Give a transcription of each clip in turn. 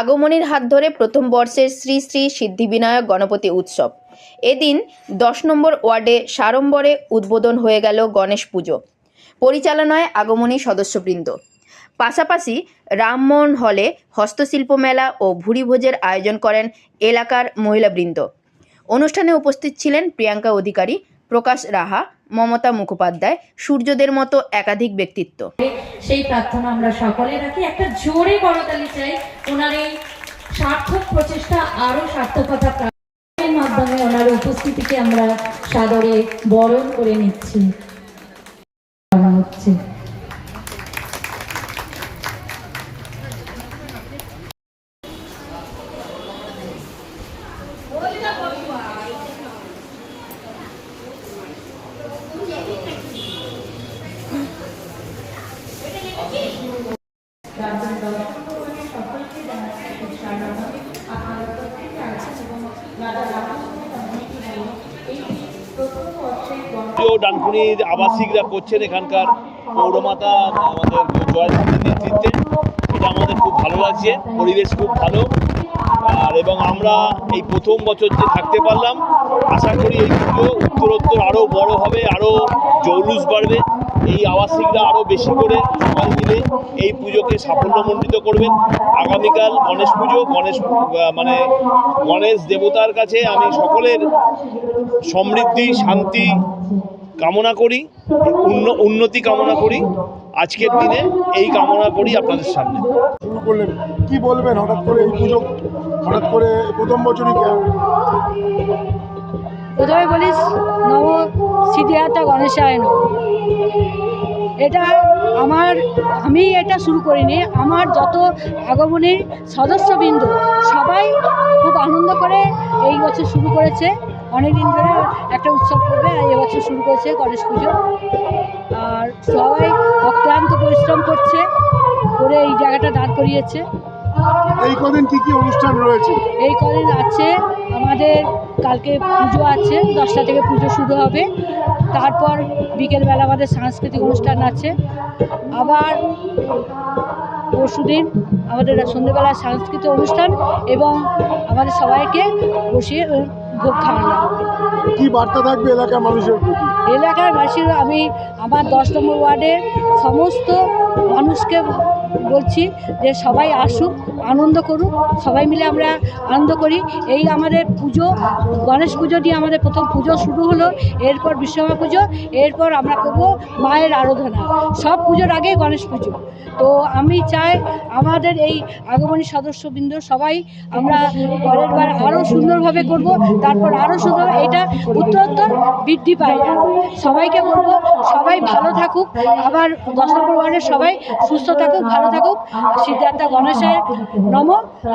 আগমনীর হাত ধরে প্রথম বর্ষের শ্রী শ্রী সিদ্ধিবিনায়ক গণপতি উৎসব। এদিন দশ নম্বর ওয়ার্ডে সাড়ম্বরে উদ্বোধন হয়ে গেল গণেশ পুজো। পরিচালনায় আগমনী সদস্যবৃন্দ। পাশাপাশি রামমোহন হলে হস্তশিল্প মেলা ও ভুরিভোজের আয়োজন করেন এলাকার মহিলাবৃন্দ। অনুষ্ঠানে উপস্থিত ছিলেন প্রিয়াঙ্কা অধিকারী, প্রকাশ রাহা মমতা মুখোপাধ্যায়, সূর্যদের মতো একাধিক ব্যক্তিত্ব। সেই প্রার্থনা আমরা সকলে রাখি। একটা জোরে করতালি চাই। ওনার এই সার্থক প্রচেষ্টা আরও সার্থকতা মাধ্যমে ওনার উপস্থিতিকে আমরা সাদরে বরণ করে নিচ্ছি। ডানকুনির আবাসিকরা করছেন এখানকার পৌরমাতা, আমাদের জয় ঠাকুরের নেতৃত্বে, এটা আমাদের খুব ভালো লাগছে, পরিবেশ খুব ভালো। আর এবং আমরা এই প্রথম বছর যে থাকতে পারলাম, আশা করি এই পুজো উত্তরোত্তর আরও বড় হবে, আরও জৌলুস বাড়বে। এই আবাসিকরা আরও বেশি করে সবাই মিলে এই পুজোকে সাফল্যমণ্ডিত করবেন। আগামীকাল গণেশ পুজো গণেশ মানে গণেশ দেবতার কাছে আমি সকলের সমৃদ্ধি শান্তি কামনা করি উন্ন- উন্নতি কামনা করি। আজকের দিনে এই কামনা করি আপনাদের সামনে। শুরু করলেন। কি বলবেন হঠাৎ করে এই পুজো? হঠাৎ করে প্রথম বছরই প্রথমে বলিস নব সিদ্ধিহাতা গণেশায় নম। এটা আমার আমি এটা শুরু করিনি। আমার যত আগমনীর সদস্যবৃন্দ সবাই খুব আনন্দ করে এই বছর শুরু করেছে। অনেক দিন ধরে একটা উৎসব করবে আর এবছর শুরু করেছে গণেশ পুজো। আর সবাই অক্লান্ত পরিশ্রম করছে করে এই জায়গাটা দাঁড় করিয়েছে। এই কদিন কি কি অনুষ্ঠান রয়েছে? এই কদিন আছে আমাদের কালকে পুজো আছে দশটা থেকে পুজো শুরু হবে। তারপর বিকেলবেলা আমাদের সাংস্কৃতিক অনুষ্ঠান আছে। আবার পরশুদিন আমাদের সন্ধ্যেবেলা সাংস্কৃতিক অনুষ্ঠান এবং আমাদের সবাইকে বসিয়ে ভোগ খাওয়ানো হবে। কি বার্তা থাকবে এলাকার মানুষের প্রতি? এলাকার বাসীরা আমি আমার দশ নম্বর ওয়ার্ডের সমস্ত মানুষকে বলছি যে সবাই আসুক, আনন্দ করুক, সবাই মিলে আমরা আনন্দ করি। এই আমাদের পুজো, গণেশ পুজো দিয়ে আমাদের প্রথম পুজো শুরু হলো, এরপর বিশ্বকর্মা পুজো, এরপর আমরা করব মায়ের আরাধনা। সব পুজোর আগে গণেশ পুজো। তো আমি চাই আমাদের এই আগমনী সদস্যবৃন্দ সবাই আমরা পরের বার আরও সুন্দরভাবে করব, তারপর আরও সুন্দর এটা উত্তরোত্তর বৃদ্ধি পায়। সবাইকে বলব, সবাই ভালো থাকুক। আবার দশ নম্বর সবাই সুস্থ থাকুক, ভালো থাকুক। সিদ্ধার্থ গণেশের নম।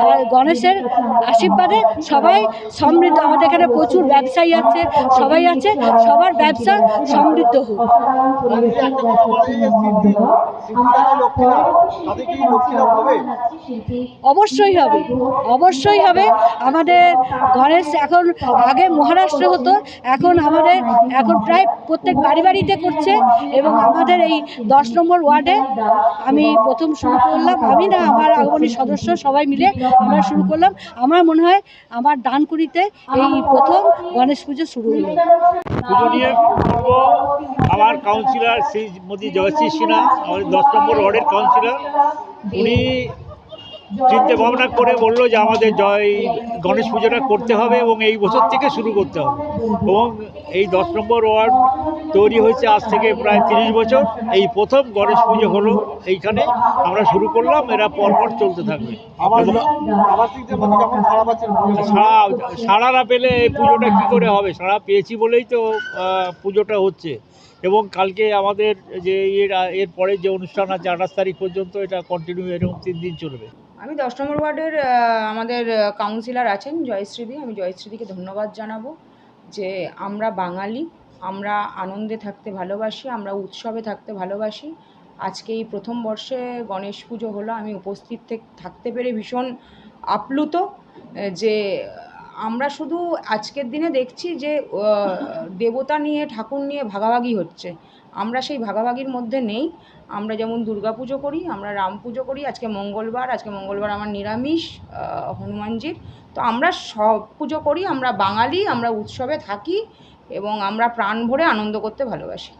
আর গণেশের আশীর্বাদে সবাই সমৃদ্ধ। আমাদের এখানে প্রচুর ব্যবসায়ী আছে, সবাই আছে। সবার ব্যবসা সমৃদ্ধ হোক। অবশ্যই হবে অবশ্যই হবে। আমাদের গণেশ এখন আগে মহারাষ্ট্র হতো, এখন আমাদের, এখন প্রায় প্রত্যেক বাড়ি বাড়িতে করছে। এবং আমাদের এই দশ নম্বর ওয়ার্ডে আমি প্রথম শুরু করলাম, আমি না, আমার আগমনী সদস্য সবাই মিলে আমরা শুরু করলাম। আমার মনে হয় আমার ডানকুড়িতে এই প্রথম গণেশ পুজো শুরু হলো। আমার কাউন্সিলর শ্রীমতী জয়শ্রী সিনহা, আমাদের দশ নম্বর ওয়ার্ডের কাউন্সিলর উনি চিন্তা ভাবনা করে বলল যে আমাদের জয় গণেশ পুজোটা করতে হবে এবং এই বছর থেকে শুরু করতে হবে। এবং এই দশ নম্বর ওয়ার্ড তৈরি হয়েছে আজ থেকে প্রায় তিরিশ বছর। এই প্রথম গণেশ পুজো হলো এইখানে। আমরা শুরু করলাম এরা পরপর চলতে থাকবে। সাড়া না পেলে এই পুজোটা কী করে হবে? সাড়া পেয়েছি বলেই তো পুজোটা হচ্ছে। এবং কালকে আমাদের যে এর এর পরে যে অনুষ্ঠান আছে আঠাশ তারিখ পর্যন্ত এটা কন্টিনিউ এরকম তিন দিন চলবে। আমি দশ নম্বর ওয়ার্ডের আমাদের কাউন্সিলর আছেন জয়শ্রীদি। আমি জয়শ্রীদিকে ধন্যবাদ জানাব যে আমরা বাঙালি, আমরা আনন্দে থাকতে ভালোবাসি, আমরা উৎসবে থাকতে ভালোবাসি। আজকে এই প্রথম বর্ষে গণেশ পুজো হলো। আমি উপস্থিত থেক- থাকতে পেরে ভীষণ আপ্লুত যে আমরা শুধু আজকের দিনে দেখছি যে দেবতা নিয়ে, ঠাকুর নিয়ে ভাগাভাগি হচ্ছে। আমরা সেই ভাগাভাগির মধ্যে নেই। আমরা যেমন দুর্গা পুজো করি, আমরা রাম পুজো করি। আজকে মঙ্গলবার আজকে মঙ্গলবার আমার নিরামিষ হনুমানজির। তো আমরা সব পুজো করি, আমরা বাঙালি, আমরা উৎসবে থাকি এবং আমরা প্রাণ ভরে আনন্দ করতে ভালোবাসি।